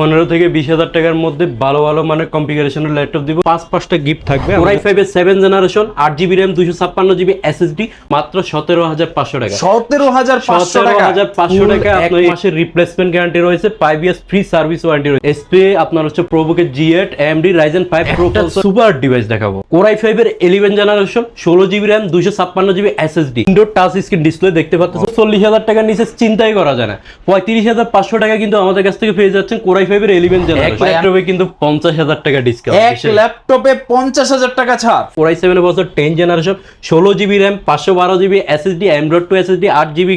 পনেরো থেকে বিশ হাজার টাকার মধ্যে ভালো ভালো মানে কনফিগারেশনের ল্যাপটপ দিব। পাঁচ পাঁচটা গিফট থাকবে। ওরাই ফাইভ এর সেভেন জেনারেশন আট জিবি র্যাম দুশো ছাপ্পান্ন জিবি এসএসডি মাত্র সতেরো হাজার পাঁচশো টাকা। সতেরো হাজার সতেরো হাজার পাঁচশো টাকা আপনার এক মাসের রিপ্লেসমেন্ট গ্যারান্টি রয়েছে five years free service warranty রয়েছে। এসপি আপনার হচ্ছে প্রোবুকের G eight AMD Ryzen five pro super device দেখাবো। কোরাই ফাইভ এর ইলেভেন জেনারেশন ষোলো জিবি র্যাম দুশো ছাপ্পান্ন জিবি এসএসডি ইনডোর টাচ স্ক্রিন ডিসপ্লে দেখতে পাচ্ছেন। চল্লিশ হাজার টাকার নিচে চিন্তাই করা যায় না। পঁয়ত্রিশ হাজার পাঁচশো টাকা কিন্তু আমাদের কাছ থেকে পেয়ে যাচ্ছেন কোরাই ফাইভ এর ইলেভেন জেনারেশন ল্যাপটপে কিন্তু পঞ্চাশ হাজার টাকা এক ল্যাপটপে পঞ্চাশ হাজার টাকা ছাড়। সেভেন বছর টেন জেনারেশন ষোলো GB GB GB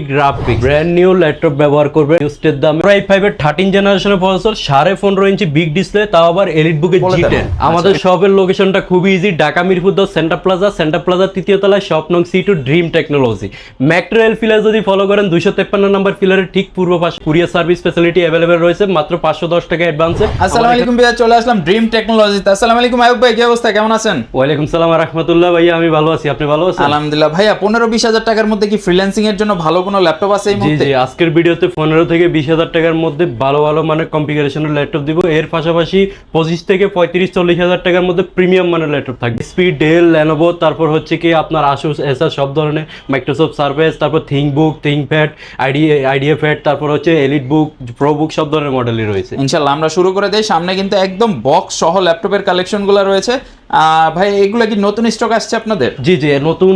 brand new laptop ব্যবহার করবে ইউস্টের দাম। এর জেনারেশনের প্রসেসর সাড়ে পনেরো ইঞ্চি বিগ ডিসপ্লে তাও আবার এলিট বুকের। টেন আমাদের শপের লোকেশনটা খুবই ইজি ঢাকা মিরপুর দশ সেন্টার প্লাজা সেন্টার প্লাজা তৃতীয় তলায় শপ নং সি টু ড্রিম টেকনোলজি ম্যাক্টোয়েল ফিলার যদি ফলো করেন দুইশো তেপ্পান্ন নাম্বার ফিলারের ঠিক পূর্ব পাশে। কুরিয়ার সার্ভিস ফ্যাসিলিটি অ্যাভেলেবেল রয়েছে মাত্র পাঁচশো দশ টাকা অ্যাডভান্সে আসসালামু আলাইকুম ভাইয়া চলে আসলাম ড্রিম টেকনোলজিতে আসসালামু আলাইকুম আয়ুব ভাই কি অবস্থা? কেমন আছেন? ওয়ালাইকুম সালাম রহমতুল্লাহ ভাইয়া আমি ভালো আছি। আপনি ভালো আছেন? আলহামদুলিল্লাহ ভাইয়া পনেরো বিশ হাজার টাকার মধ্যে কি ফ্রিল্যান্সিং এর জন্য ভালো কোনো ল্যাপটপ আছে এই জি মুহূর্তে? জি আজকের ভিডিওতে পনেরো থেকে বিশ হাজার টাকার মধ্যে ভালো ভালো মানে কনফিগারেশনের ল্যাপটপ দিব। এর পাশাপাশি পঁচিশ থেকে পঁয়ত্রিশ চল্লিশ হাজার টাকার মধ্যে প্রিমিয়াম মানের ল্যাপটপ থাকবে। স্পিড ডেল ল্যানোভো তারপর হচ্ছে কি আপনার আসুস এসার সব ধরনের মাইক্রোসফট সার্ভেস তারপর ThinkBook ThinkPad idea IdeaPad তারপর হচ্ছে এলিট বুক প্রো বুক সব ধরনের মডেলই রয়েছে। ইনশাল্লাহ আমরা শুরু করে দেই। সামনে কিন্তু একদম বক্স সহ ল্যাপটপের কালেকশনগুলো রয়েছে। ভাই এগুলো কি নতুন স্টক আসছে আপনাদের? জি জি নতুন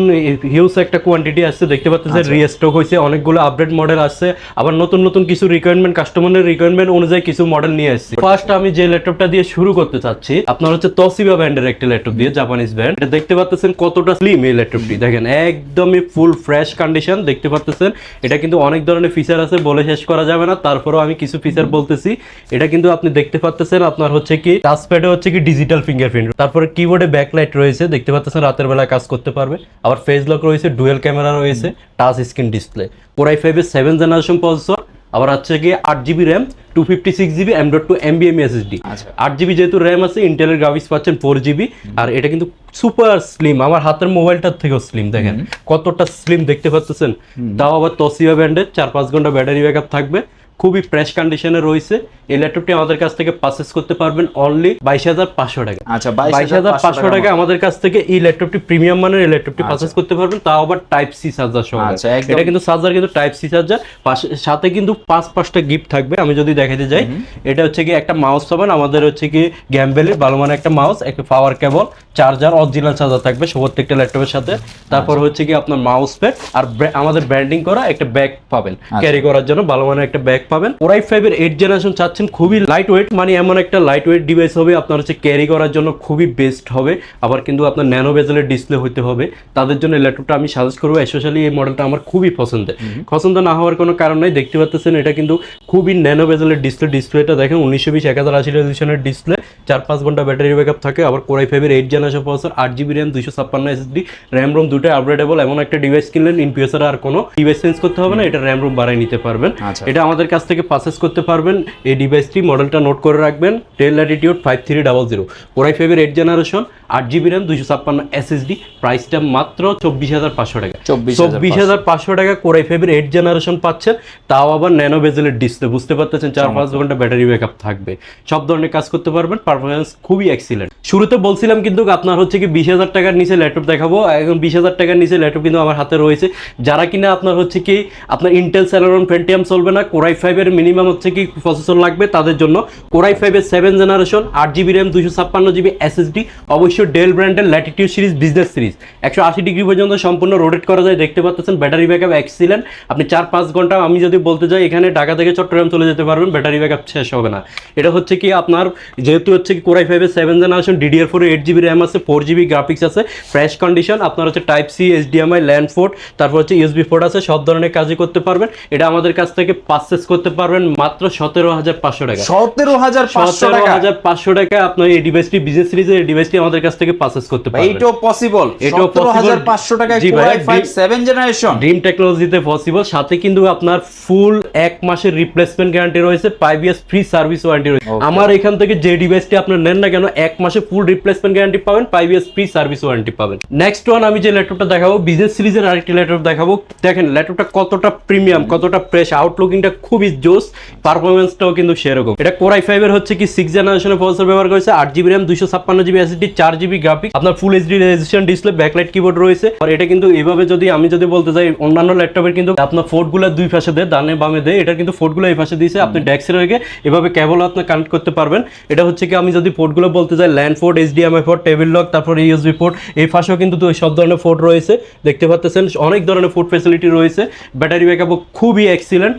হিউজ একটা কোয়ান্টিটি আসছে। দেখতে পাচ্ছেন রিস্টক হয়েছে অনেকগুলো আপডেট মডেল আসছে। আবার নতুন নতুন কিছু রিকোয়ারমেন্ট কাস্টমারের রিকোয়ারমেন্ট অনুযায়ী কিছু মডেল নিয়ে আসছে। ফার্স্ট আমি যে ল্যাপটপটা দিয়ে শুরু করতে চাচ্ছি আপনার হচ্ছে তসিবা ব্র্যান্ডের একটা ল্যাপটপ দিয়ে জাপানিজ ব্র্যান্ড এটা দেখতে পাচ্ছেন কতটা স্লিম এই ল্যাপটপটি দেখেন একদমই ফুল ফ্রেশ কন্ডিশন দেখতে পাচ্ছেন। এটা কিন্তু অনেক ধরনের ফিচার আছে বলে শেষ করা যাবে না। তারপরেও আমি কিছু ফিচার বলতেছি। এটা কিন্তু আপনি দেখতে পাচ্ছেন আপনার হচ্ছে কি টাচপ্যাডে হচ্ছে কি ডিজিটাল ফিঙ্গারপ্রিন্ট তারপরে কিবোর্ডে ব্যাকলাইট রয়েছে দেখতে পাচ্ছেন রাতের বেলায় কাজ করতে পারবে। আবার ফেস লক রয়েছে ডুয়েল ক্যামেরা রয়েছে touch screen display core i ফাইভের সেভেন জেনারেশন প্রসেসর আবার হচ্ছে কি আট GB RAM two fifty six GB M dot two এমবিএম SSD আচ্ছা। আট জিবি যেহেতু র্যাম আছে ইন্টেলের গ্রাফিক্স পাচ্ছেন ফোর জিবি আর এটা কিন্তু সুপার স্লিম আমার হাতের মোবাইলটার থেকেও স্লিম দেখেন। কতটা স্লিম দেখতে পাচ্ছেন? তাও আবার তসিবা ব্যান্ডের চার পাঁচ ঘণ্টা ব্যাটারি ব্যাকআপ থাকবে। খুবই ফ্রেশ কন্ডিশনে রয়েছে। এই ল্যাপটপটি আমাদের কাছ থেকে পারচেস করতে পারবেন অনলি বাইশ হাজার পাঁচশো টাকা। আচ্ছা বাইশ হাজার পাঁচশো টাকা আমাদের কাছ থেকে এই ল্যাপটপটি প্রিমিয়াম মানের এই ল্যাপটপটি পারচেস করতে পারবেন। তাও আবার টাইপ সি চার্জার সহ আচ্ছা, এটা কিন্তু চার্জার কিন্তু টাইপ সি চার্জার সাথে কিন্তু পাঁচ পাঁচটা গিফট থাকবে। আমি যদি দেখাতে যাই এটা হচ্ছে কি একটা মাউস পাবেন আমাদের হচ্ছে কি গ্যাম্বেলের ভালো মানের একটা মাউস একটা power cable charger original charger থাকবে প্রত্যেকটা ল্যাপটপের সাথে। তারপর হচ্ছে কি আপনার মাউস প্যাড আর আমাদের ব্র্যান্ডিং করা একটা ব্যাগ পাবেন। ক্যারি করার জন্য ভালো মানের একটা ব্যাগ পাবেন। ওরাই ফাইভ এর এইট জেনারেশন চাচ্ছেন খুবই লাইট ওয়েট মানে এমন একটা লাইট ওয়েট ডিভাইস হবে আপনার হচ্ছে ক্যারি করার জন্য খুবই বেস্ট হবে। আবার কিন্তু আপনার ন্যানো বেজেলের ডিসপ্লে হতে হবে। তাদের জন্য ল্যাপটপটা আমি সাজেস্ট করব স্পেশালি এই মডেলটা আমার খুবই পছন্দের। পছন্দ না হওয়ার কোনো কারণ নাই দেখতে পাচ্ছেন এটা কিন্তু খুবই ন্যানো বেজেলের ডিসপ্লে ডিসপ্লেটা দেখেন উনিশশো বিশ এক হাজার আশি রেজলিউশনের ডিসপ্লে চার পাঁচ ঘণ্টা ব্যাটারি ব্যাকআপ থাকে। আবার কোরাই ফাইভের এইট জেনারেশন প্রসেসর আট জিবি র্যাম দুশো ছাপ্পান্ন এসএসডি র্যাম রোম দুটোই আপগ্রেডেবল এমন একটা ডিভাইস কিনলেন ইন ফিউচার আর কোনো ডিভাইস চেঞ্জ করতে হবে না এটা র্যাম রোম বাড়াই নিতে পারবেন। আচ্ছা। এটা আমাদের কাছ থেকে পারচেস করতে পারবেন। এই ডিভাইসটি মডেলটা নোট করে রাখবেন। Dell Latitude five three double zero core i ফাইভের এইট জেনারেশন আট জিবি র্যাম দুশো ছাপ্পান্ন এসএসডি প্রাইসটা মাত্র চব্বিশ হাজার পাঁচশো টাকা। চব্বিশ হাজার পাঁচশো। টাকা কোরাই ফাইভের এইট জেনারেশন পাচ্ছেন। তাও আবার ন্যানো বেজেলের ডিসপ্লে বুঝতে পারতেছেন চার পাঁচ ঘণ্টা ব্যাটারি ব্যাকআপ থাকবে। সব ধরনের কাজ করতে পারবেন। পারফরমেন্স খুবই এক্সিলেন্ট শুরুতে বলছিলাম কিন্তু আপনার হচ্ছে কি বিশ হাজার টাকার নিচে ল্যাপটপ দেখাবো। এখন বিশ হাজার টাকার নিচে ল্যাপটপ কিন্তু আমার হাতে রয়েছে। যারা কিনা আপনার হচ্ছে কি আপনার ইন্টেল স্যালারন পেন্টিয়াম চলবে না কোরাই ফাইভের মিনিমাম হচ্ছে কি প্রসেসর লাগবে তাদের জন্য। কোরাই ফাইভের সেভেন জেনারেশন আট জিবি র্যাম দুশো ছাপ্পান্ন জিবি এসএসডি অবশ্যই ডেল ব্র্যান্ডের ল্যাটিটিউড সিরিজ বিজনেস সিরিজ একশো আশি ডিগ্রি পর্যন্ত সম্পূর্ণ রোটেট করা যায়, দেখতে পাচ্ছেন ব্যাটারি ব্যাকআপ এক্সিলেন্ট আপনি চার পাঁচ ঘণ্টা, আমি যদি বলতে যাই, এখানে ঢাকা থেকে চট্টগ্রাম চলে যেতে পারবেন ব্যাটারি ব্যাকআপ শেষ হবে না। এটা হচ্ছে কি আপনার, যেহেতু হচ্ছে কি কোরাই ফাইভের seven generation DDR four eight GB RAM আছে ফোর জিবি গ্রাফিক্স আছে ফ্রেশ কন্ডিশন আপনার হচ্ছে type C HDMI LAN port তারপর হচ্ছে ইউএসবি ফোর্ট আছে, সব ধরনের কাজই করতে পারবেন। এটা আমাদের কাছ থেকে পারচেস করতে পারবেন মাত্র সতেরো হাজার পাঁচশো টাকা। সতেরো হাজার সতেরো হাজার পাঁচশো টাকা আপনার এই ডিভাইসটি বিজনেস সিরিজের এই ডিভাইসটি আমাদের কাছ থেকে পারচেস করতে পারবেন। এইটাও পসিবল এটাও সতেরো হাজার পাঁচশো টাকায় জি ভাই, সেভেন জেনারেশন ড্রিম টেকনোলজিতে পসিবল সাথে কিন্তু আপনার ফুল এক মাসের রিপ্লেসমেন্ট গ্যারান্টি রয়েছে five years free service warranty রয়েছে। আমার এখান থেকে যে ডিভাইসটি আপনার নেন না কেন এক মাসে ফুল রিপ্লেসমেন্ট গ্যারান্টি পাবেন five years free service warranty পাবেন। নেক্সট ওয়ান আমি যে ল্যাপটপটা দেখাবো বিজনেস সিরিজের আরেকটি ল্যাপটপ দেখাবো। দেখেন ল্যাপটপটা কতটা প্রিমিয়াম কতটা ফ্রেশ আউটলুকিংটা খুবই খুবই জোস পারফরমেন্সটাও কিন্তু সেরকম। এটা কোরাই ফাইভের হচ্ছে কি সিক্স জেনারেশনের প্রসেসর ব্যবহার করেছে আট জিবি র্যাম দুইশো ছাপ্পান্ন জিবি এসএসডি চার জিবি গ্রাফিক আপনার full HD registration display backlight keyboard রয়েছে। আর এটা কিন্তু এভাবে যদি আমি যদি বলতে যাই অন্যান্য ল্যাপটপের কিন্তু আপনার ফোর্টগুলো দুই পাশে দেয় ডানে বামে দেয় এটা কিন্তু ফোর্টগুলো এই পাশে দিয়েছে। আপনি ডেক্সের হয়ে এভাবে কেবল আপনার কানেক্ট করতে পারবেন। এটা হচ্ছে কি আমি যদি পোর্টগুলো বলতে যাই LAN port HDMI port table lock তারপর ইউএসবি পোর্ট এই পাশেও কিন্তু সব ধরনের ফোর্ট রয়েছে। দেখতে পাচ্ছেন অনেক ধরনের ফুড ফেসিলিটি রয়েছে। ব্যাটারি ব্যাকআপও খুবই এক্সিলেন্ট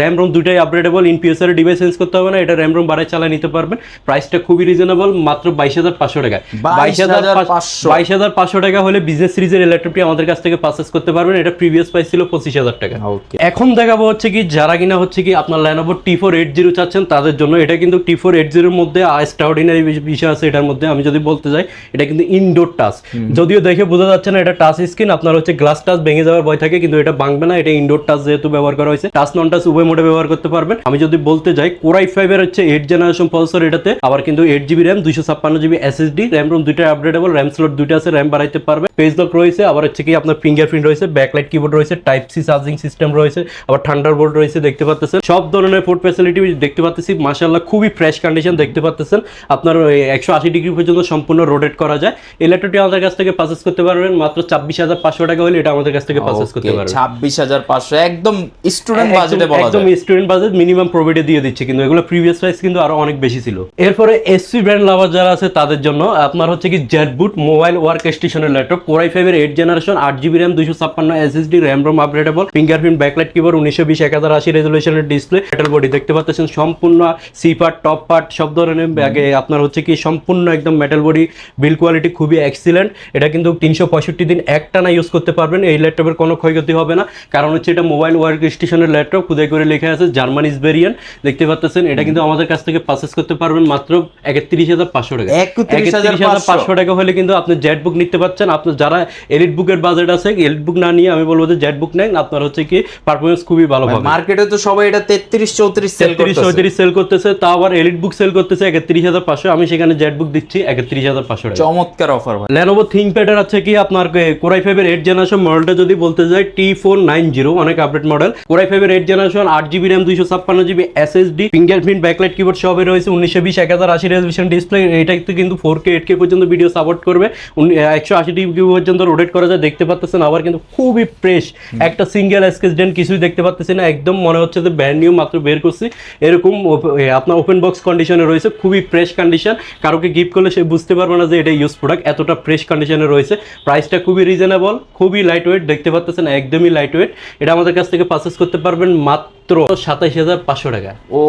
র্যাম রোম দুটাই আপগ্রেডেবল ইন পিএসআর ডিভাইস চেঞ্জ করতে হবে না এটা র্যাম রোম বাড়ায় চালায় নিতে পারবেন। প্রাইসটা খুবই রিজনেবল মাত্র বাইশ হাজার পাঁচশো টাকা বাইশ হাজার 22,500 বাইশ হাজার পাঁচশো। টাকা হলে বিজনেস সিরিজের ল্যাপটপটি আমাদের কাছ থেকে পারচেস করতে পারবেন এটা প্রিভিয়াস প্রাইস ছিল পঁচিশ হাজার টাকা। ওকে এখন দেখাবো হচ্ছে কি যারা কিনা হচ্ছে কি আপনার Lenovo T four eight zero চাচ্ছেন তাদের জন্য এটা কিন্তু টি ফোর এইট জিরোর মধ্যে এক্সট্রাঅর্ডিনারি বিষয় আছে এটার মধ্যে আমি যদি বলতে যাই এটা কিন্তু ইনডোর টাচ যদিও দেখে বোঝা যাচ্ছে না এটা টাচ স্ক্রিন আপনার হচ্ছে গ্লাস টাচ ভেঙে যাওয়ার ভয় থাকে কিন্তু এটা ভাঙবে না এটা ইনডোর টাচ যেহেতু ব্যবহার করা হয়েছে। টাচ নন টাচ উভয় মোডে ব্যবহার করতে পারবেন। আমি যদি বলতে যাই কোরাই ফাইভ এর হচ্ছে এইট জেনারেশন প্রসেসর এটাতে আবার কিন্তু এইট জিবি র্যাম দুইশো ছাপ্পান্ন জিবি এসএসডি র্যাম রোম দুইটা আপগ্রেডেবল র্যাম স্লট দুইটা আছে র্যাম বাড়াইতে পারবে। পেজ লক রয়েছে আবার হচ্ছে কি আপনার ফিঙ্গারপ্রিন্ট রয়েছে ব্যাকলাইট কিবোর্ড রয়েছে টাইপ সি চার্জিং সিস্টেম রয়েছে আবার থান্ডার বোর্ড রয়েছে দেখতে পাচ্ছেন সব ধরনের ফুড ফ্যাসিলিটি দেখতে পাচ্ছি মাসাল্লাহ খুবই ফ্রেশ কন্ডিশন দেখতে পাচ্ছেন আপনার একশো আশি ডিগ্রি পর্যন্ত সম্পূর্ণ রোটেট করা যায়। এই ল্যাপটপটি আমাদের কাছ থেকে পারচেস করতে পারবেন মাত্র ছাব্বিশ হাজার পাঁচশো টাকা হলে এটা আমাদের কাছ থেকে পারচেস করতে পারবেন। ছাব্বিশ হাজার পাঁচশো একদম স্টুডেন্ট বাজেটে বলা একদম যায় স্টুডেন্ট বাজেট মিনিমাম প্রভিডে দিয়ে দিচ্ছে কিন্তু এগুলো প্রিভিয়াস প্রাইস কিন্তু আরও অনেক বেশি ছিল। এরপরে এসসি ব্র্যান্ড লাভার যারা আছে তাদের জন্য আপনার হচ্ছে কি জেটবুট মোবাইল ওয়ার্ক স্টেশনের ল্যাপটপ কোরাই ফাইভের এইট জেনারেশন আট জিবি র্যাম দুইশো ছাপ্পান্ন SSD RAM ROM upgradeable fingerprint backlight keyboard উনিশশো বিশ এক হাজার আশি রেজলিউশনের ডিসপ্লে মেটাল বডি দেখতে পাচ্ছেন সম্পূর্ণ সি পার্ট টপ পার্ট সব ধরনের ব্যাগে আপনার হচ্ছে কি সম্পূর্ণ একদম মেটাল বডি বিল কোয়ালিটি খুবই এক্সিলেন্ট এটা কিন্তু তিনশো পঁয়ষট্টি দিন একটানা ইউজ করতে পারবেন এই ল্যাপটপের কোনো ক্ষয়ক্ষতি হবে না কারণ হচ্ছে এটা মোবাইল ওয়ার্ক স্টেশনের ল্যাপটপ খুদাই করে লেখা আছে জার্মানিজ ভেরিয়েন্ট দেখতে পাচ্ছেন এটা কিন্তু আমাদের কাছ থেকে পারচেস করতে পারবেন মাত্র একত্রিশ হাজার পাঁচশো টাকা। 31,500 পাঁচশো। টাকা হলে কিন্তু আপনি জেট বুক নিতে পারছেন। আপনার যারা এলিট বুকের বাজেট আছে এলিট বুক না নিয়ে আমি বলব যে জেট বুক নেন আপনার হচ্ছে কি পারফরমেন্স খুবই ভালো পাবেন। মার্কেটে তো সবাই এটা তেত্রিশ চৌত্রিশ সেল তেত্রিশ চৌত্রিশ সেল করতেছে তা আবার এলিট বুক সেল করতেছে একত্রিশ হাজার পাঁচশো। আমি সেখানে জেট বুক দিচ্ছি একত্রিশ হাজার পাঁচশো টাকা। চমৎকার অফার ভাই। লেনোভো থিঙ্কপ্যাডের আছে কি আপনার কোরাই ফাইভের এইট জেনারেশন মডেলটা যদি বলতে যাই টি ফোর নাইন জিরো অনেক আপডেট মডেল কোরাই ফাইভের এইট জেনারেশন আট জিবি র্যাম দুইশো ছাপ্পান্ন GB SSD fingerprint backlight keyboard সবই রয়েছে। উনিশশো বিশ এক হাজার আশি রেজলিউশন ডিসপ্লে এটাতে কিন্তু ফোর কে এইট কে পর্যন্ত ভিডিও সাপোর্ট করবে। একশো আশি ডিগ্রি পর্যন্ত রোটেট করা যায় দেখতে পাচ্ছেন আবার কিন্তু খুবই ফ্রেশ একটা সিঙ্গেল স্কেচ ডেন কিছুই দেখতে পাচ্ছেন না একদম মনে হচ্ছে যে ব্র্যান্ড নিউ মাত্র বের করছি। এরকম আপনার ওপেন বক্স কন্ডিশনে রয়েছে খুবই ফ্রেশ কন্ডিশন কারোকে গিফট করলে সে বুঝতে পারবে না যে এটা ইউজ প্রোডাক্ট এতটা ফ্রেশ কন্ডিশনে রয়েছে। প্রাইসটা খুবই রিজনেবল খুবই লাইট ওয়েট দেখতে পাচ্ছেন একদমই লাইট ওয়েট এটা আমাদের কাছ থেকে পারচেস করতে পারবেন মাত্র সাতাইশ হাজার পাঁচশো টাকা। ও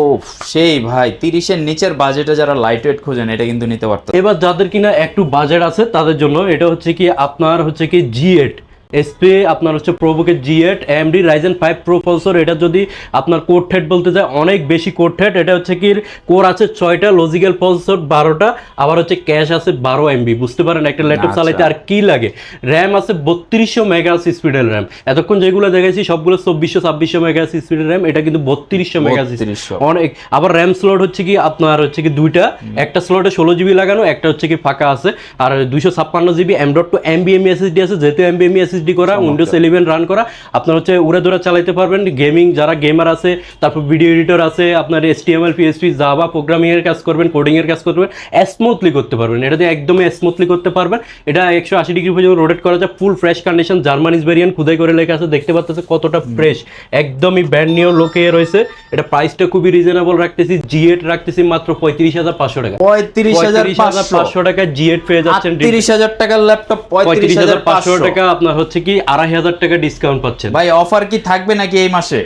সেই ভাই তিরিশের নিচের বাজেটে যারা লাইট ওয়েট খোঁজেন এটা কিন্তু নিতে পারতো। এবার যাদের কিনা একটু বাজেট আছে তাদের জন্য এটা হচ্ছে কি আপনার হচ্ছে কি জি এইট এসপি আপনার হচ্ছে প্রোবোকের G eight AMD Ryzen five pro processor এটা যদি আপনার কোড হেড বলতে যায় অনেক বেশি কোড হেড এটা হচ্ছে কি কোর আছে ছয়টা লজিক্যাল প্রসেসর বারোটা আবার হচ্ছে ক্যাশ আছে বারো এমবি বুঝতে পারেন? একটা ল্যাপটপ আচ্ছা। চালাইতে আর কি লাগে? র্যাম আছে বত্রিশশো মেগাস স্পিডের র্যাম এতক্ষণ যেগুলো দেখেছি সবগুলো চব্বিশশো ছাব্বিশশো মেগাস স্পিডের র্যাম এটা কিন্তু বত্রিশশো মেগাস 3200 অনেক আবার র্যাম স্লট হচ্ছে কি আপনার হচ্ছে কি দুইটা। একটা স্লটে ষোলো জিবি লাগানো একটা হচ্ছে কি ফাঁকা আছে। আর দুইশো ছাপ্পান্ন জিবি এম ডট টু এমবিএমই এসএসডি আছে যেহেতু এমবিএমই এসএসডি করা উইন্ডোজ ইলেভেন রান করা। আপনার হচ্ছে উড়ে দূরে চালাতে পারবেন। গেমিং যারা গেমার আছে তারপর ভিডিও এডিটর আছে আপনার এস টি এম এল পিএসপি জাভা প্রোগ্রামিং এর কাজ করবেন কোডিং এর কাজ করবেন স্মুথলি করতে পারবেন। এটাতে একদমই স্মুথলি করতে পারবেন। এটা একশো আশি ডিগ্রি পর্যন্ত রোটেট করা যায়। ফুল ফ্রেশ কন্ডিশন জার্মানিজ ভেরিয়েন্ট খুদাই করে লেখা আছে। দেখতে পাচ্ছেন কতটা ফ্রেশ একদমই ব্র্যান্ড নিউ লোকে রয়েছে। এটা প্রাইসটা খুবই রিজনেবল রাখতেছি। জি রাখতেছি মাত্র পঁয়ত্রিশ হাজার পাঁচশো টাকা। পঁয়ত্রিশ হাজার পাঁচশো। টাকা জি পেয়ে যাচ্ছেন তিরিশ হাজার টাকার ল্যাপটপ পঁয়ত্রিশ হাজার পাঁচশো টাকা আপনার হচ্ছে কি আড়াই হাজার টাকা ডিসকাউন্ট পাচ্ছেন। ভাই অফার কি থাকবে নাকি এই মাসে?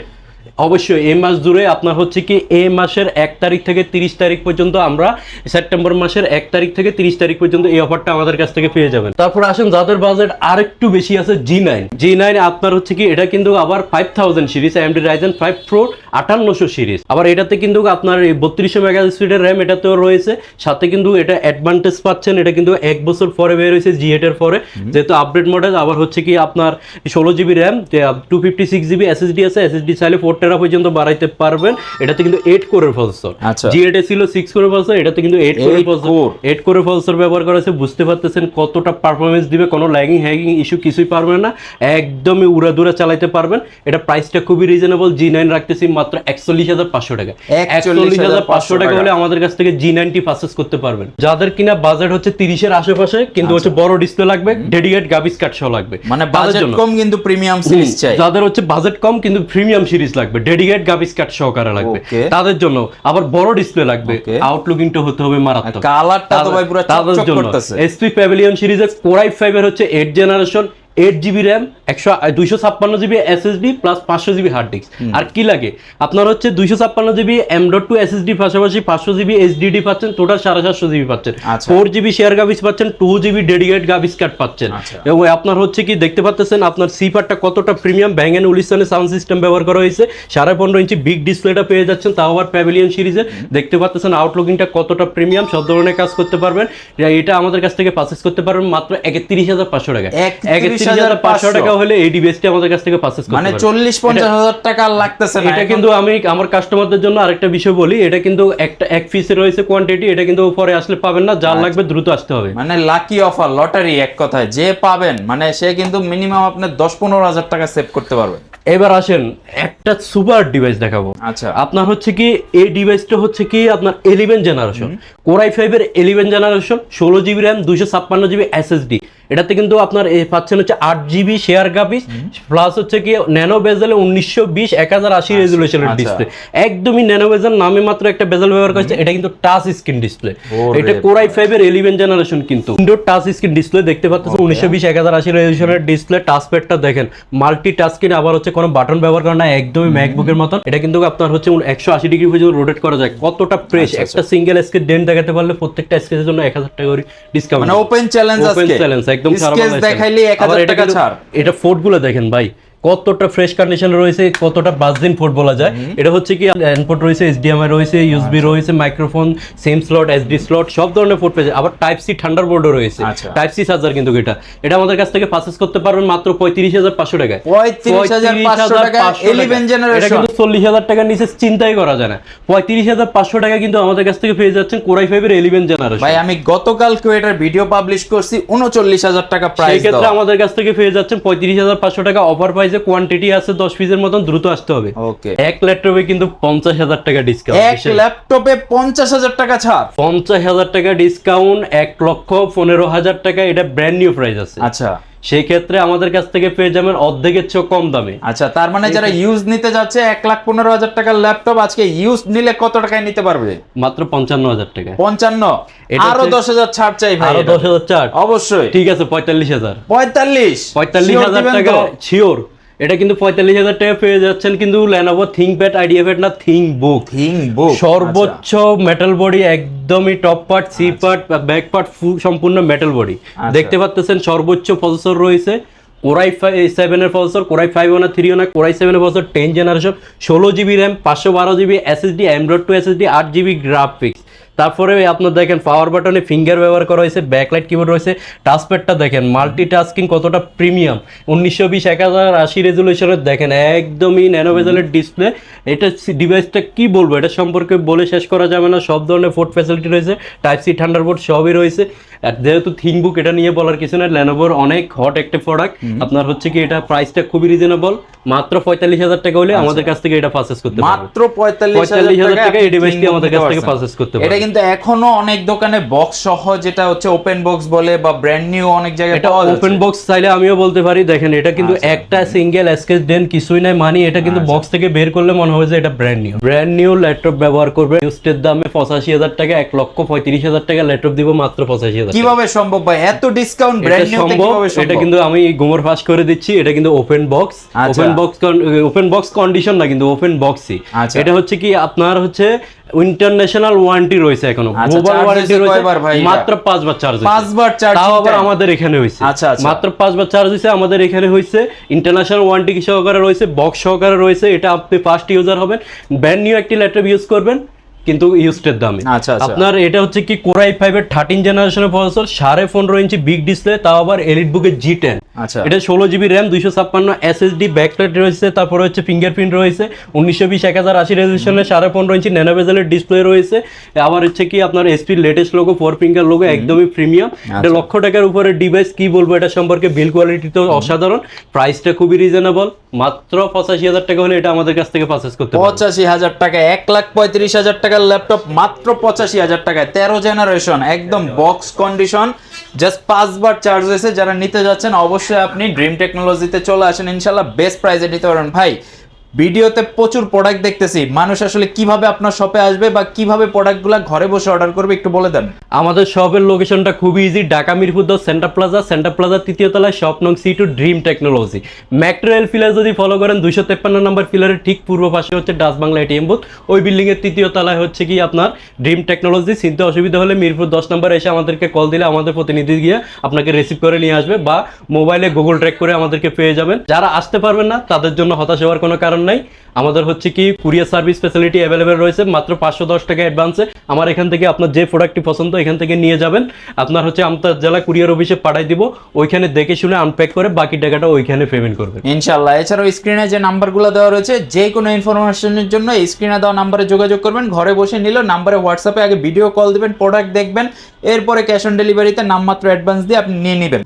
অবশ্যই এই মাস জুড়ে আপনার হচ্ছে কি এই মাসের এক তারিখ থেকে তিরিশ তারিখ পর্যন্ত আমরা সেপ্টেম্বর মাসের এক তারিখ থেকে তিরিশ তারিখ পর্যন্ত এই অফারটা আমাদের কাছ থেকে পেয়ে যাবেন। তারপর আসেন যাদের বাজেট আর একটু বেশি আছে জি নাইন জি নাইন আপনার হচ্ছে কি এটা কিন্তু আবার five thousand series AMD Ryzen five pro আটান্নশো series আবার এটাতে কিন্তু আপনার এই বত্রিশশো মেগা স্পিডের র্যাম এটাতেও রয়েছে। সাথে কিন্তু এটা অ্যাডভান্টেজ পাচ্ছেন এটা কিন্তু এক বছর পরে বের হয়েছে জি এর পরে। যেহেতু আপডেট মডেল আবার হচ্ছে কি আপনার ষোলো GB RAM two fifty six GB SSD আছে এসএসডি চাইলে ফোর ফোর টেরা পর্যন্ত বাড়াইতে পারবেন। এটাতে কিন্তু এইট কোরের প্রসেসর আচ্ছা। জি এটা ছিল সিক্স কোরের প্রসেসর এটাতে কিন্তু এইট কোরের প্রসেসর এইট কোরের প্রসেসর ব্যবহার করা হয়েছে বুঝতে পারতেছেন কতটা পারফরমেন্স দিবে কোনো ল্যাগিং হ্যাগিং ইস্যু কিছুই পারবেন না। একদমই উড়াদুরা চালাইতে পারবেন। এটা প্রাইসটা খুবই রিজনেবল জি নাইন রাখতেছি মাত্র একচল্লিশ হাজার পাঁচশো টাকা। একচল্লিশ হাজার পাঁচশো টাকা হলে আমাদের কাছ থেকে জি নাইনটি পারচেস করতে পারবেন। যাদের কিনা বাজেট হচ্ছে তিরিশের আশেপাশে কিন্তু হচ্ছে বড় ডিসপ্লে লাগবে ডেডিকেট গাবিস কাট সহ লাগবে। আচ্ছা। মানে বাজেট কম কিন্তু প্রিমিয়াম সিরিজ চাই। যাদের হচ্ছে বাজেট কম কিন্তু প্রিমিয়াম সিরিজ লাগবে। ডেডিকেট গাবিস কাট সহকারে লাগবে। তাদের জন্য আবার বড় ডিসপ্লে লাগবে। আউটলুক আউটলুকিংটা হতে হবে মারাত্মক। কালারটা তো ভাই পুরো চকচক করতেছে। এসপি প্যাভিলিয়ন সিরিজের কোরাই ফাইভের হচ্ছে 8 জেনারেশন এইট জিবি র্যাম একশো দুইশো ছাপ্পান্ন জিবি এসএসডি প্লাস পাঁচশো জিবি হার্ড ডিস্ক আর কি লাগে? আপনার হচ্ছে দুইশো ছাপ্পান্ন GB M dot two SSD পাশাপাশি পাঁচশো জিবি এইচডিডি পাচ্ছেন টোটাল সাড়ে সাতশো জিবি পাচ্ছেন। ফোর জিবি শেয়ার গাবিস পাচ্ছেন two GB dedicate graphics card পাচ্ছেন। আচ্ছা। এবং আপনার হচ্ছে কি দেখতে পাচ্ছেন আপনার সিপারটা কতটা প্রিমিয়াম ব্যাং অ্যান্ড উলিসনের সাউন্ড সিস্টেম ব্যবহার করা হয়েছে। সাড়ে পনেরো ইঞ্চি বিগ ডিসপ্লেটা পেয়ে যাচ্ছেন তাও আবার প্যাভিলিয়ন সিরিজে দেখতে পাচ্ছেন আউটলুকিংটা কতটা প্রিমিয়াম সব ধরনের কাজ করতে পারবেন। এটা আমাদের কাছ থেকে পারচেস করতে পারবেন মাত্র একত্রিশ হাজার পাঁচশো টাকা 31,500 টাকা হলে এই ডিভাইসটি আমাদের কাছ থেকে করতে মানে পারবেন চল্লিশ পঞ্চাশ হাজার টাকা লাগতেছে না এটা কিন্তু আমি আমার কাস্টমারদের জন্য আরেকটা বিষয় বলি এটা কিন্তু একটা এক পিসে রয়েছে কোয়ান্টিটি এটা কিন্তু পরে আসলে পাবেন না আচ্ছা। যার লাগবে দ্রুত আসতে হবে। মানে লাকি অফার লটারি এক কথায় যে পাবেন মানে সে কিন্তু মিনিমাম আপনি দশ পনেরো হাজার টাকা সেভ করতে পারবেন এবার আসেন একটা সুপার ডিভাইস দেখাবো। আচ্ছা। আপনার হচ্ছে কি এই ডিভাইসটা হচ্ছে কি আপনার ইলেভেন জেনারেশন কোরাই ফাইভের ইলেভেন জেনারেশন ষোলো জিবি র্যাম দুইশো ছাপ্পান্ন জিবি এসএসডি এটাতে কিন্তু আপনার পাচ্ছেন হচ্ছে আট জিবি শেয়ার গ্রাফিক্স প্লাস হচ্ছে কি ন্যানো বেজেলে উনিশশো বিশ এক হাজার আশি রেজুলেশনের আচ্ছা। ডিসপ্লে একদমই ন্যানো বেজেল নামে মাত্র একটা বেজেল ব্যবহার করছে এটা কিন্তু টাচ স্ক্রিন ডিসপ্লে এটা কোরাই ফাইভের ইলেভেন জেনারেশন কিন্তু। ইনডোর টাচ স্ক্রিন ডিসপ্লে দেখতে পাচ্ছেন উনিশশো বিশ এক হাজার আশি রেজুলেশনের ডিসপ্লে টাচ প্যাডটা দেখেন। মাল্টি টাচ স্ক্রিন আবার হচ্ছে কোনো বাটন ব্যবহার করা না একদমই ম্যাকবুকের মতন। এটা কিন্তু আপনার হচ্ছে একশো আশি ডিগ্রি পর্যন্ত রোটেট করা যায় কতটা ফ্রেশ আচ্ছা, একটা সিঙ্গেল স্কেচ ডেন্ট দেখাতে পারলে প্রত্যেকটা স্কেচের জন্য এক হাজার টাকা করে discount open challenge open challenge একদম দেখাইলে এক হাজার এটা টাকা কিন্তু- ছাড়। এটা ফোর্টগুলো দেখেন ভাই। কতটা ফ্রেশ কন্ডিশন রয়েছে কতটা বাজদিন ফোর্ট বলা যায় এটা হচ্ছে কি ইনপুট রয়েছে এইচডিএমআই রয়েছে ইউএসবি আচ্ছা। রয়েছে microphone same slot SD slot সব ধরনের পোর্ট পেয়েছে আবার টাইপ সি থান্ডার বোর্ডও রয়েছে। টাইপ সি চার্জার কিন্তু এটা। এটা আমাদের কাছ থেকে পারচেস করতে পারবেন মাত্র পঁয়ত্রিশ হাজার পাঁচশো টাকায়। 35,500 টাকা, 11 generation। এটা কিন্তু চল্লিশ হাজার টাকার নিচে চিন্তাই করা যায় না। পঁয়ত্রিশ হাজার পাঁচশো টাকা কিন্তু আমাদের কাছ থেকে পেয়ে যাচ্ছেন কোরাই ফাইভের ইলেভেন জেনারেশন ভাই আমি গতকাল কেউ এটার ভিডিও পাবলিশ করছি উনচল্লিশ হাজার টাকা প্রাইস ক্ষেত্রে আমাদের কাছ থেকে পেয়ে যাচ্ছেন পঁয়ত্রিশ হাজার পাঁচশো টাকা অফার প্রাইসে কোয়ান্টিটি আছে দশ পিসের মতন দ্রুত আসতে হবে। ওকে এক ল্যাপটপে কিন্তু পঞ্চাশ হাজার টাকা এক ডিসকাউন্ট ল্যাপটপে পঞ্চাশ হাজার টাকা ছাড়। পঞ্চাশ হাজার টাকা ডিসকাউন্ট এক লক্ষ পনেরো হাজার টাকা এটা ব্র্যান্ড নিউ প্রাইস আছে। আচ্ছা। সেই ক্ষেত্রে আমাদের কাছ থেকে পেয়ে যাবেন অর্ধেকের চেয়েও কম দামে। আচ্ছা তার মানে যারা ইউজ নিতে যাচ্ছে এক লাখ পনেরো হাজার টাকার ল্যাপটপ আজকে ইউজ নিলে কত টাকায় নিতে পারবে? মাত্র পঞ্চান্ন হাজার টাকা। পঞ্চান্ন। আরও দশ হাজার ছাড় চাই ভাই আরও দশ হাজার ছাড়। অবশ্যই। ঠিক আছে পঁয়তাল্লিশ হাজার। পঁয়তাল্লিশ। পঁয়তাল্লিশ হাজার টাকা শিওর এটা কিন্তু পঁয়তাল্লিশ হাজার টাকা পেয়ে যাচ্ছেন কিন্তু ল্যানোভো থিঙ্কপ্যাড আইডিয়া প্যাড না থিঙ্ক বুক Think book, সর্বোচ্চ মেটাল বডি একদমই top part C part back part সম্পূর্ণ মেটাল বডি আচ্ছা। দেখতে পাচ্ছেন সর্বোচ্চ প্রসেসর রয়েছে কোরাই সেভেনের processor core i five one three one core i সেভেনের প্রসেসর টেন জেনারেশন ষোলো জিবি র্যাম পাঁচশো বারো GB SSD Android two SSD আট জিবি গ্রাফিক্স তারপরে আপনার দেখেন পাওয়ার বাটনে ফিঙ্গার ব্যবহার করা হয়েছে ব্যাকলাইট কিবোর্ড রয়েছে টাচপ্যাডটা দেখেন মাল্টি টাস্কিং কতটা প্রিমিয়াম উনিশশো বিশ এক হাজার আশি রেজুলেশনের দেখেন, একদমই ন্যানোভেজালের ডিসপ্লে এটা ডিভাইসটা কি বলব? এটা সম্পর্কে বলে শেষ করা যাবে না, সব ধরনের ফোর্ট ফ্যাসিলিটি রয়েছে টাইপ সি থান্ডারবোর্ড সবই রয়েছে। আর যেহেতু থিঙ্কবুক এটা নিয়ে বলার কিছু না ল্যানোভোর অনেক হট একটা প্রোডাক্ট আপনার হচ্ছে কি এটা প্রাইসটা খুবই রিজনেবল মাত্র পঁয়তাল্লিশ হাজার টাকা হলে আমাদের কাছ থেকে এটা পারচেস করতে মাত্র পঁয়তাল্লিশ হাজার টাকা এই ডিভাইসটি আমাদের কাছ থেকে। পারচেস করতে এটা কিন্তু এখনও অনেক দোকানে বক্স সহ যেটা হচ্ছে ওপেন বক্স বলে বা ব্র্যান্ড নিউ অনেক জায়গায় এটা ওপেন বক্স চাইলে আমিও বলতে পারি দেখেন এটা কিন্তু আচ্ছা। একটা সিঙ্গেল স্কেচ দেন কিছুই নাই মানি এটা কিন্তু বক্স থেকে বের করলে মনে হবে যে এটা brand new brand new laptop ব্যবহার করবে ইউস্টের দামে পঁচাশি হাজার টাকা এক লক্ষ পঁয়ত্রিশ হাজার টাকা ল্যাপটপ দিব মাত্র পঁচাশি হাজার। কীভাবে সম্ভব ভাই এত ডিসকাউন্ট ব্র্যান্ড নিউ কীভাবে সম্ভব এটা কিন্তু আমি গোমর ফাঁস করে দিচ্ছি এটা কিন্তু ওপেন বক্স আচ্ছা। Open box open box condition না কিন্তু ওপেন বক্সই আচ্ছা। এটা হচ্ছে কি আপনার হচ্ছে ইন্টারন্যাশনাল ওয়ারেন্টি রয়েছে এখনও আচ্ছা, গ্লোবাল ওয়ারেন্টি রয়েছে কয়বার ভাই এটা? মাত্র পাঁচবার চার্জ পাঁচবার চার্জ তাও আবার আমাদের এখানে হয়েছে আচ্ছা, আচ্ছা। মাত্র পাঁচবার চার্জ হয়েছে আমাদের এখানে হয়েছে ইন্টারন্যাশনাল ওয়ারেন্টি সহকারে রয়েছে বক্স সহকারে রয়েছে এটা আপনি ফার্স্ট ইউজার হবেন ব্র্যান্ড নিউ একটি ল্যাপটপ ইউজ করবেন কিন্তু ইউস্টের দামে আচ্ছা, আচ্ছা। আপনার এটা হচ্ছে কি কোরাই ফাইভের থার্টিন জেনারেশনের প্রসেসর সাড়ে পনেরো ইঞ্চি বিগ ডিসপ্লে তাও আবার এলিট বুকের জি টেন আচ্ছা। এটা ষোলো জিবি র্যাম দুইশো ছাপ্পান্ন এসএসডি ব্যাকলাইট রয়েছে তারপরে হচ্ছে ফিঙ্গারপ্রিন্ট রয়েছে উনিশশো বিশ এক হাজার আশি রেজলিউশনের সাড়ে পনেরো ইঞ্চি ন্যানো বেজেলের ডিসপ্লে রয়েছে। আবার হচ্ছে কি আপনার এসপির latest logo four finger logo একদমই প্রিমিয়াম এটা লক্ষ টাকার উপরে ডিভাইস কি বলব এটা সম্পর্কে বিল কোয়ালিটি তো অসাধারণ। প্রাইসটা খুবই রিজনেবল মাত্র পঁচাশি হাজার টাকা হলে এটা আমাদের কাছ থেকে পারচেস করতে পঁচাশি হাজার টাকা এক লাখ পঁয়ত্রিশ হাজার টাকার ল্যাপটপ মাত্র পঁচাশি হাজার টাকায়। তেরো জেনারেশন একদম বক্স কন্ডিশন জাস্ট পাঁচবার চার্জ হয়েছে যারা নিতে যাচ্ছেন অবশ্যই আপনি ড্রিম টেকনোলজিতে চলে আসেন। ইনশাল্লাহ বেস্ট প্রাইজে নিতে পারেন ভাই ভিডিওতে প্রচুর প্রোডাক্ট দেখতেছি। মানুষ আসলে কীভাবে আপনার শপে আসবে বা কীভাবে প্রোডাক্টগুলো ঘরে বসে অর্ডার করবে একটু বলে দেন। আমাদের শপের লোকেশনটা খুবই ইজি ঢাকা, মিরপুর, দশ সেন্টার প্লাজা সেন্টার প্লাজার তৃতীয় তলায় শপ নং C two Dream Technology metro rail pillar যদি ফলো করেন, দুইশো তেপ্পান্ন নম্বর ফিলারের ঠিক পূর্ব পাশে হচ্ছে ডাস বাংলা এটিএম বুথ ওই বিল্ডিং এর তৃতীয় তলায় হচ্ছে কি আপনার ড্রিম টেকনোলজি চিনতে অসুবিধা হলে মিরপুর দশ নম্বর এসে আমাদেরকে কল দিলে আমাদের প্রতিনিধি গিয়ে আপনাকে রিসিভ করে নিয়ে আসবে বা মোবাইলে গুগল ট্র্যাক করে আমাদেরকে পেয়ে যাবেন। যারা আসতে পারবেন না, তাদের জন্য হতাশ হওয়ার কোনো কারণ নাই। আমাদের হচ্ছে কি কুরিয়ার সার্ভিস ফ্যাসিলিটি অ্যাভেলেবেল রয়েছে, মাত্র পাঁচশো দশ টাকা অ্যাডভান্সে আমার এখান থেকে আপনার যে প্রোডাক্টটি পছন্দ, এখান থেকে নিয়ে যাবেন। আপনার হচ্ছে আমতার জেলা কুরিয়ার অফিসে পাঠাই দিব, ওইখানে দেখে শুনে আনপ্যাক করে বাকি টাকাটা ওইখানে পেমেন্ট করবেন। ইনশাল্লাহ এছাড়াও স্ক্রিনে যে নাম্বারগুলো দেওয়া রয়েছে, যে কোনো ইনফরমেশনের জন্য স্ক্রিনে দেওয়া নাম্বারে যোগাযোগ করবেন। ঘরে বসে নিল নাম্বারে হোয়াটসঅ্যাপে আগে ভিডিও কল দিবেন প্রোডাক্ট দেখবেন। এরপরে ক্যাশ অন ডেলিভারিতে নামমাত্র অ্যাডভান্স দিয়ে আপনি নিয়ে নেবেন।